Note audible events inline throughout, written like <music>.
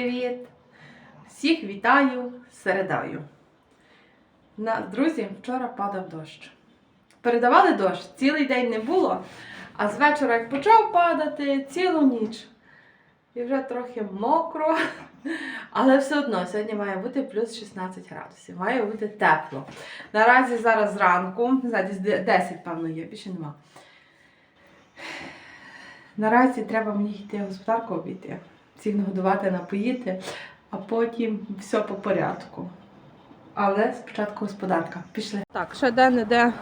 привіт! Всіх вітаю середою. На, друзі, вчора падав дощ. Передавали дощ, цілий день не було, а з вечора, як почав падати, цілу ніч. І вже трохи мокро, але все одно сьогодні має бути плюс 16 градусів, має бути тепло. Наразі зараз зранку, десь 10, певно, є, більше нема. Наразі треба мені йти в господарку обійти, всіх нагодувати, напоїти, а потім все по порядку. Але спочатку господарка. Пішли. Так, ще де-не-де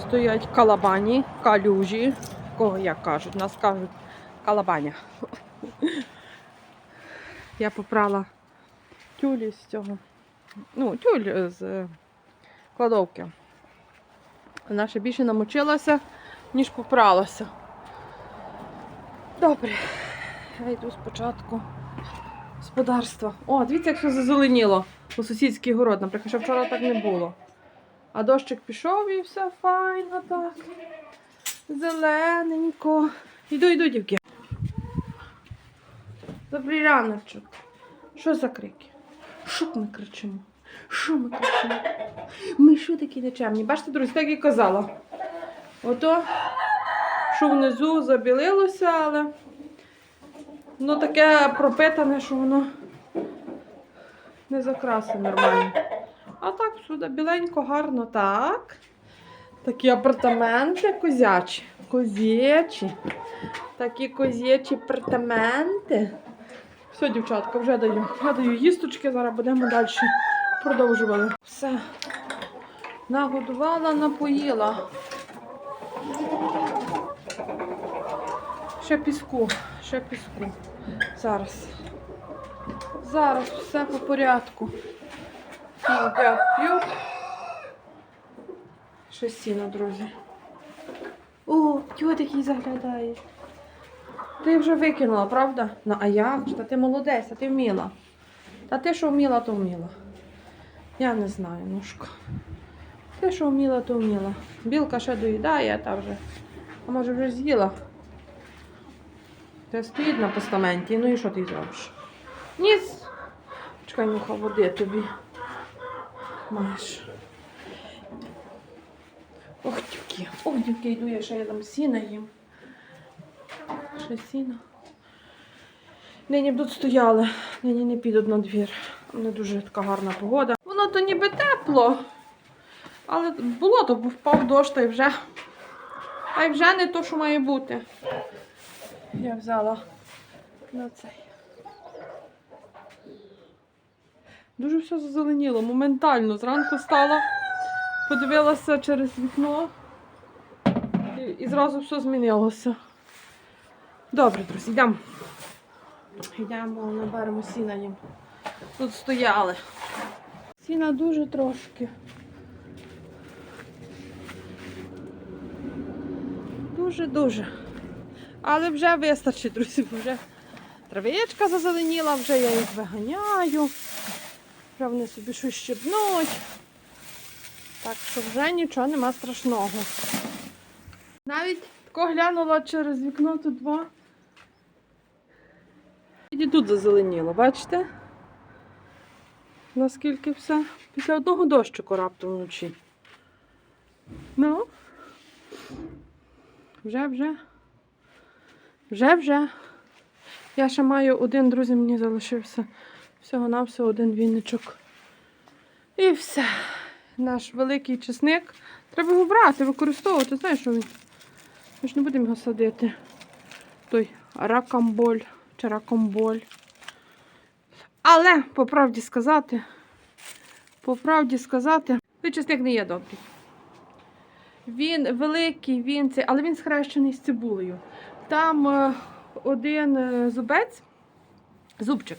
стоять калабані, калюжі. Кого як кажуть? Нас кажуть калабаня. Я попрала тюлі з цього. Ну, тюль з е, кладовки. Вона ще більше намочилася, ніж попралася. Добре. Я йду спочатку господарства. О, дивіться, як все зазеленіло у сусідський город, наприклад, що вчора так не було. А дощик пішов і все файно так. Зелененько. Йду, йду, дівки. Добрий раночок. Що за крики? Що ми кричимо? Що ми кричимо? Ми що такі нечемні? Бачите, друзі, так і казала. Ото, що внизу забілилося, але воно таке пропитане, що воно не закрасить нормально. А так, всюди біленько, гарно, так. Такі апартаменти козячі. Козячі. Такі козячі апартаменти. Все, дівчатка, вже даю. Я даю їсточки, зараз будемо далі продовжувати. Все. Нагодувала, напоїла. Ще піску, ще піску. Зараз. Зараз все по порядку. П'ю, п'ю. Ще сіно, друзі. О, тьо такий заглядає. Ти вже викинула, правда? Ну, а ж? Та ти молодець, а ти вміла. Та ти що вміла, то вміла. Я не знаю, ножка. Ти що вміла, то вміла. Білка ще доїдає, та вже. А може вже з'їла? Та стоїть на постаменті, ну і що ти зробиш? Ніс. Чекай, муха, води тобі. Маєш. Ох, дівки, ох, дівки, йду, я ще я там сіна їм. Ще сіна. Нині б тут стояли, нині не підуть на двір. Не дуже така гарна погода. Воно то ніби тепло. Але було то, бо впав дощ, та й вже. А й вже не то, що має бути. Я взяла на цей. Дуже все зазеленіло, моментально. Зранку стала, подивилася через вікно і, і зразу все змінилося. Добре, друзі, йдемо. Йдемо, наберемо сіна їм. Тут стояли. Сіна дуже трошки. Дуже-дуже. Але вже вистачить, друзі, бо вже травичка зазеленіла, вже я їх виганяю. Вже вони собі щось щебнуть. Так що вже нічого нема страшного. Навіть тако глянула через вікно тут два. І тут зазеленіло, бачите? Наскільки все? Після одного дощику раптом вночі. Ну, вже, вже. Вже, вже. Я ще маю один, друзі, мені залишився всього-навсього один вінничок. І все. Наш великий чесник. Треба його брати, використовувати. Знаєш, що він? Ми ж не будемо його садити. Той ракамболь чи ракомболь. Але, по правді сказати, по правді сказати, той чесник не є добрий. Він великий, він цей, але він схрещений з цибулею. Там е, один е, зубець, зубчик,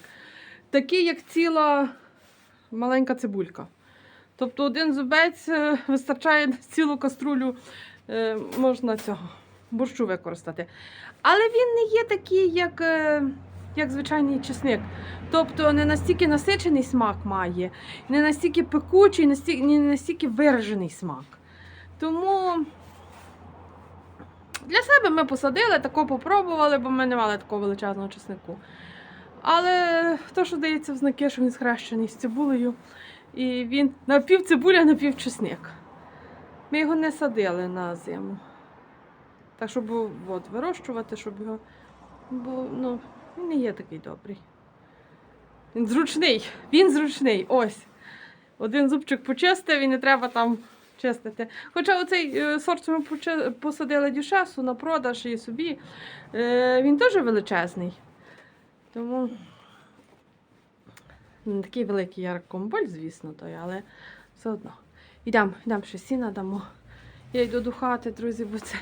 такий, як ціла маленька цибулька. Тобто один зубець е, вистачає на цілу каструлю, можна цього борщу використати. Але він не є такий, як, як звичайний чесник. Тобто не настільки насичений смак має, не настільки пекучий, не настільки виражений смак. Тому для себе ми посадили, тако попробували, бо ми не мали такого величезного чеснику. Але то, що дається в знаки, що він схрещений з цибулею. І він напів цибуля, напів чесник. Ми його не садили на зиму. Так, щоб от, вирощувати, щоб його. Бо ну, він не є такий добрий. Він зручний. Він зручний. Ось. Один зубчик почистив і не треба там чистити. Хоча оцей е, сорт, ми посадили дюшесу на продаж і собі, е, він теж величезний. Тому не такий великий як комболь, звісно, той, але все одно. Йдемо, йдемо ще сіна дамо. Я йду до хати, друзі, бо це.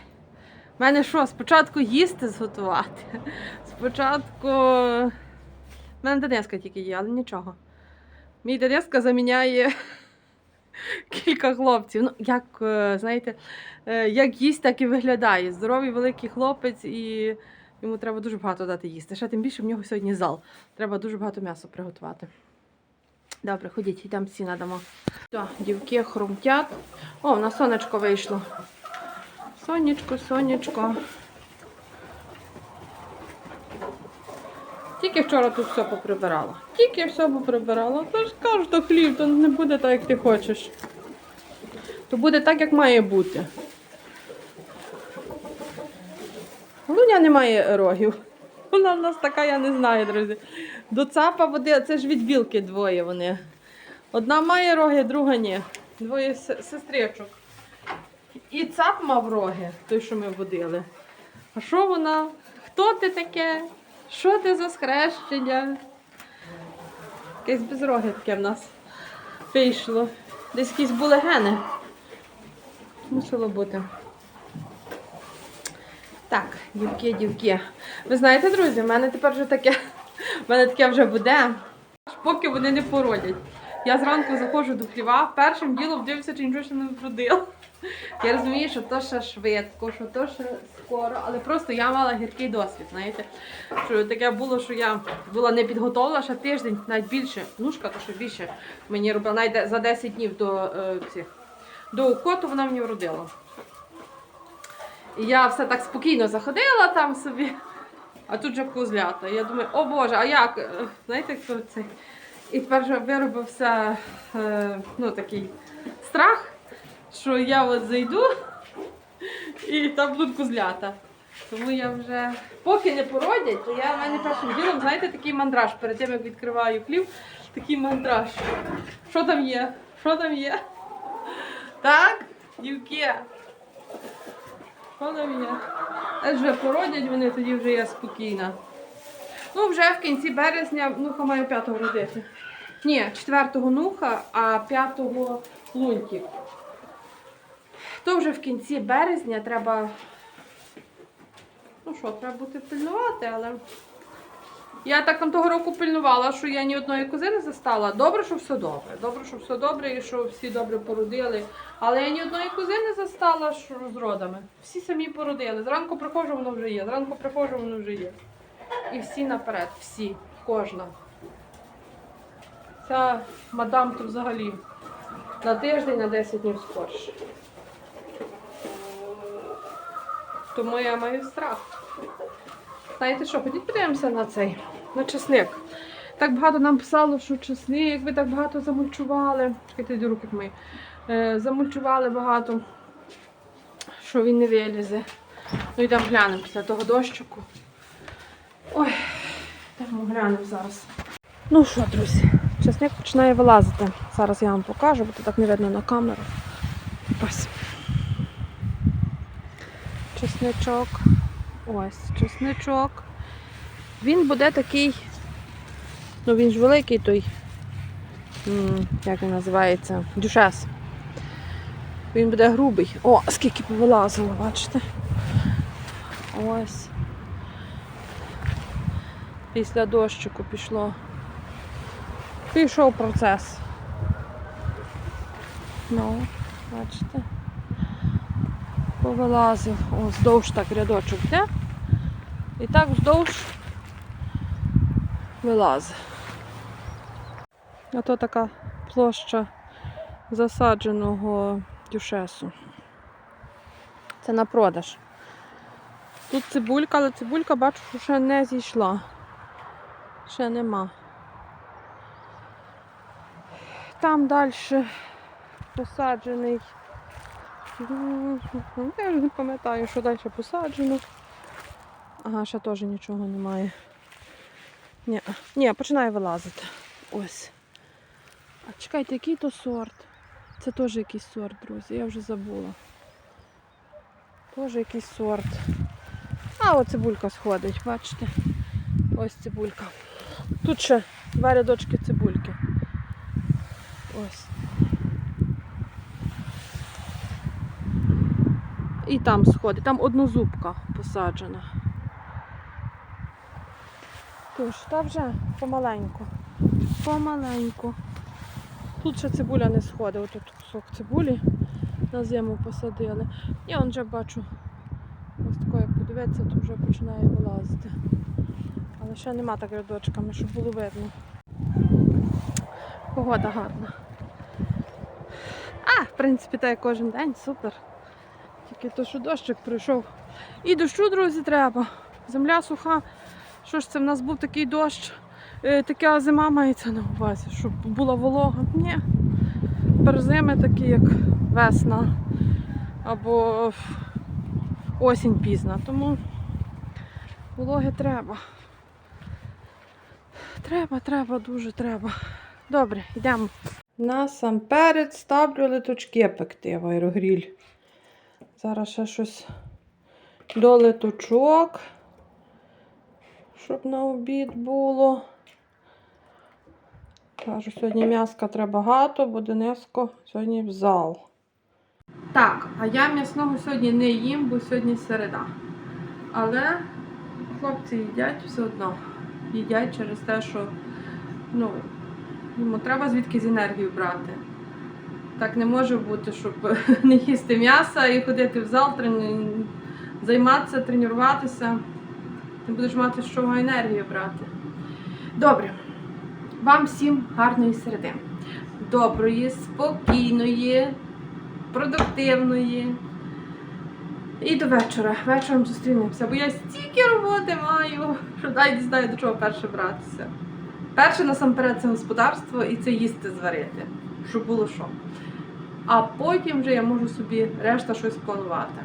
У мене що, спочатку їсти зготувати. Спочатку. У мене Донецька тільки є, але нічого. Мій Донецька заміняє кілька хлопців. Ну, як, е, знаєте, е, як їсть, так і виглядає. Здоровий великий хлопець, і йому треба дуже багато дати їсти. Ще тим більше в нього сьогодні зал. Треба дуже багато м'яса приготувати. Добре, ходіть, йдемо сіна дамо. Так, дівки хрумтять. О, на сонечко вийшло. Сонечко, сонечко. Тільки вчора тут все поприбирала. Тільки все поприбирала. Тож кажу, то хліб, то не буде так, як ти хочеш. То буде так, як має бути. Луня не має рогів. Вона в нас така, я не знаю, друзі. До цапа води, це ж від білки двоє вони. Одна має роги, друга ні. Двоє сестричок. І цап мав роги, той, що ми водили. А що вона? Хто ти таке? Що ти за схрещення? Якесь безроге таке в нас вийшло. Десь якісь були гени. Мусило бути. Так, дівки, дівки. Ви знаєте, друзі, в мене тепер вже таке, в мене таке вже буде, поки вони не породять. Я зранку заходжу до хліва, першим ділом дивлюся, чи нічого ще не вродило. Я розумію, що то ще швидко, що то ще скоро, але просто я мала гіркий досвід, знаєте. Що таке було, що я була не підготовлена ще тиждень, навіть більше. Нушка, то що більше мені робила навіть за 10 днів до е, цих до укоту вона мені вродила. І я все так спокійно заходила там собі, а тут же козлята. Я думаю, о Боже, а як? Е, Знаєте, хто це? І тепер виробився е, ну, такий страх, що я от зайду і там будуть козлята. Тому я вже, поки не породять, то я в мене першим ділом, знаєте, такий мандраж. Перед тим, як відкриваю хлів, такий мандраж. Що там є? Що там є? Так, дівки. Що там є? Аж вже породять вони, тоді вже я спокійна. Ну, вже в кінці березня нуха має п'ятого родити. Ні, четвертого нуха, а п'ятого лунтик. То вже в кінці березня треба. Ну що, треба бути пильнувати, але. Я так там того року пильнувала, що я ні одної кози не застала. Добре, що все добре. Добре, що все добре і що всі добре породили. Але я ні одної кози не застала що з родами. Всі самі породили. Зранку приходжу, воно вже є. Зранку приходжу, воно вже є. І всі наперед, всі, кожна. Ця мадам то взагалі на тиждень, на 10 днів скорше. Тому я маю страх. Знаєте що, ходіть подивимося на цей, на чесник. Так багато нам писало, що чесник, ви так багато замульчували. Чекайте, руки мої. Е, замульчували багато, що він не вилізе. Ну йдемо глянемо після того дощику. Ой, йдемо глянемо зараз. Ну що, друзі, чесник починає вилазити. Зараз я вам покажу, бо то так не видно на камеру. Ось. Чесничок. Ось, чесничок. Він буде такий, ну він ж великий той, як він називається, дюшес. Він буде грубий. О, скільки повилазило, бачите? Ось. Після дощику пішло. Пішов процес. Ну, бачите? Повилазив. О, вздовж так рядочок йде. І так вздовж вилазить. Ото така площа засадженого дюшесу. Це на продаж. Тут цибулька, але цибулька бачу, що ще не зійшла. Ще нема. Там далі посаджений. М, Я вже не пам'ятаю, що далі посаджено. Ага, ще теж нічого немає. Ні, ні, починає вилазити. Ось. А чекайте, який то сорт? Це теж якийсь сорт, друзі, я вже забула. Теж якийсь сорт. А, от цибулька сходить, бачите? Ось цибулька. Тут ще два рядочки цибульки. Ось. І там сходить, там однозубка посаджена. Тож, та вже помаленьку. Помаленьку. Тут ще цибуля не сходить, отут кусок цибулі на зиму посадили. Я он вже бачу, ось тако, як подивитися, то вже починає вилазити. Але ще нема так рядочками, щоб було видно. Погода гарна. А, в принципі, так кожен день, супер. Тільки то, що дощик прийшов. І дощу, друзі, треба. Земля суха. Що ж це в нас був такий дощ, е, така зима мається на увазі, щоб була волога. Ні. Тепер зими такі, як весна або осінь пізна. Тому вологи треба. Треба, треба, дуже треба. Добре, йдемо. Насамперед ставлю литочки пекти в аерогріль. Зараз ще щось до литочок, щоб на обід було. Кажу, сьогодні м'яска треба багато, бо Дениско сьогодні в зал. Так, а я м'ясного сьогодні не їм, бо сьогодні середа. Але хлопці їдять все одно. Їдять через те, що ну, йому треба звідки з енергію брати. Так не може бути, щоб <laughs> не їсти м'яса і ходити в зал, займатися, тренуватися. Ти будеш мати з чого енергію брати. Добре. Вам всім гарної середи. Доброї, спокійної, продуктивної. І до вечора. Вечором зустрінемося, бо я стільки роботи маю, що навіть не знаю, до чого перше братися. Перше насамперед це господарство і це їсти зварити, щоб було що. А потім вже я можу собі решта щось планувати.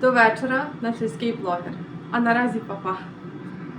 До вечора наш сільський блогер. А наразі па-па.